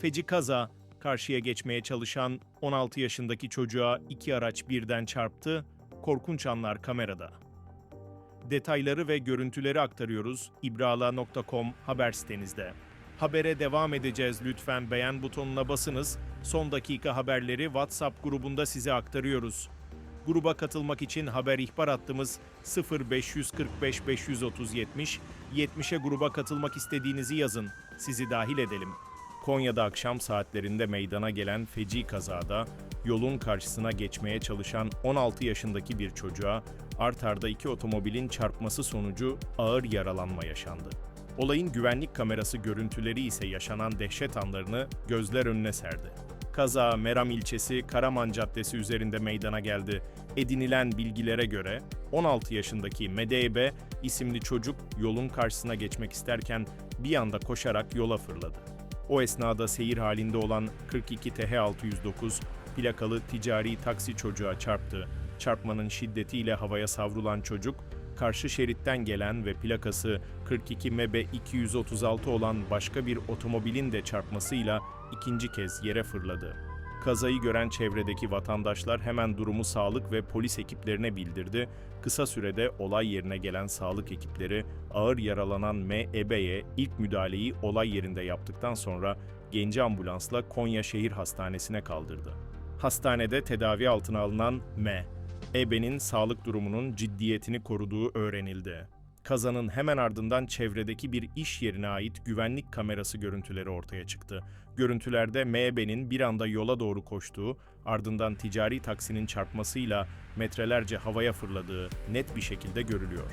Feci kaza, karşıya geçmeye çalışan 16 yaşındaki çocuğa iki araç birden çarptı, korkunç anlar kamerada. Detayları ve görüntüleri aktarıyoruz ibrala.com haber sitenizde. Habere devam edeceğiz lütfen beğen butonuna basınız. Son dakika haberleri WhatsApp grubunda size aktarıyoruz. Gruba katılmak için haber ihbar hattımız 0545 530 70 70'e gruba katılmak istediğinizi yazın. Sizi dahil edelim. Konya'da akşam saatlerinde meydana gelen feci kazada yolun karşısına geçmeye çalışan 16 yaşındaki bir çocuğa art arda iki otomobilin çarpması sonucu ağır yaralanma yaşandı. Olayın güvenlik kamerası görüntüleri ise yaşanan dehşet anlarını gözler önüne serdi. Kaza Meram ilçesi Karaman Caddesi üzerinde meydana geldi. Edinilen bilgilere göre 16 yaşındaki Medeybe isimli çocuk yolun karşısına geçmek isterken bir anda koşarak yola fırladı. O esnada seyir halinde olan 42 TH 609 plakalı ticari taksi çocuğa çarptı. Çarpmanın şiddetiyle havaya savrulan çocuk, karşı şeritten gelen ve plakası 42 MB 236 olan başka bir otomobilin de çarpmasıyla ikinci kez yere fırladı. Kazayı gören çevredeki vatandaşlar hemen durumu sağlık ve polis ekiplerine bildirdi. Kısa sürede olay yerine gelen sağlık ekipleri ağır yaralanan M.E.B'ye ilk müdahaleyi olay yerinde yaptıktan sonra genci ambulansla Konya Şehir Hastanesi'ne kaldırdı. Hastanede tedavi altına alınan M. Ebe'nin sağlık durumunun ciddiyetini koruduğu öğrenildi. Kazanın hemen ardından çevredeki bir iş yerine ait güvenlik kamerası görüntüleri ortaya çıktı. Görüntülerde MB'nin bir anda yola doğru koştuğu, ardından ticari taksinin çarpmasıyla metrelerce havaya fırladığı net bir şekilde görülüyor.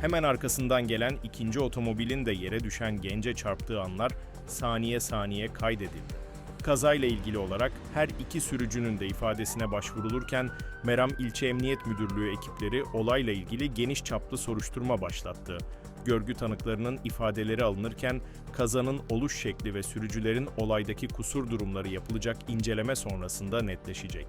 Hemen arkasından gelen ikinci otomobilin de yere düşen gence çarptığı anlar saniye saniye kaydedildi. Kazayla ilgili olarak her iki sürücünün de ifadesine başvurulurken Meram İlçe Emniyet Müdürlüğü ekipleri olayla ilgili geniş çaplı soruşturma başlattı. Görgü tanıklarının ifadeleri alınırken kazanın oluş şekli ve sürücülerin olaydaki kusur durumları yapılacak inceleme sonrasında netleşecek.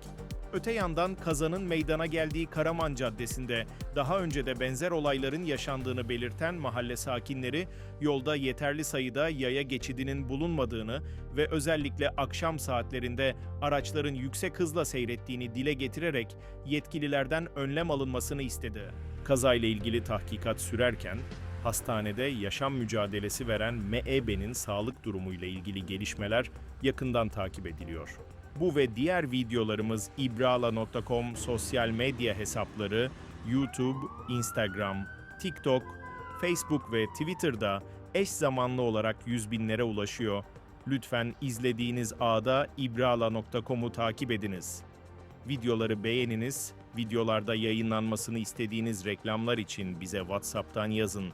Öte yandan kazanın meydana geldiği Karaman Caddesi'nde daha önce de benzer olayların yaşandığını belirten mahalle sakinleri yolda yeterli sayıda yaya geçidinin bulunmadığını ve özellikle akşam saatlerinde araçların yüksek hızla seyrettiğini dile getirerek yetkililerden önlem alınmasını istedi. Kazayla ilgili tahkikat sürerken hastanede yaşam mücadelesi veren MEB'nin sağlık durumuyla ilgili gelişmeler yakından takip ediliyor. Bu ve diğer videolarımız ibrala.com sosyal medya hesapları, YouTube, Instagram, TikTok, Facebook ve Twitter'da eş zamanlı olarak yüz binlere ulaşıyor. Lütfen izlediğiniz ağda ibrala.com'u takip ediniz. Videoları beğeniniz, videolarda yayınlanmasını istediğiniz reklamlar için bize WhatsApp'tan yazın.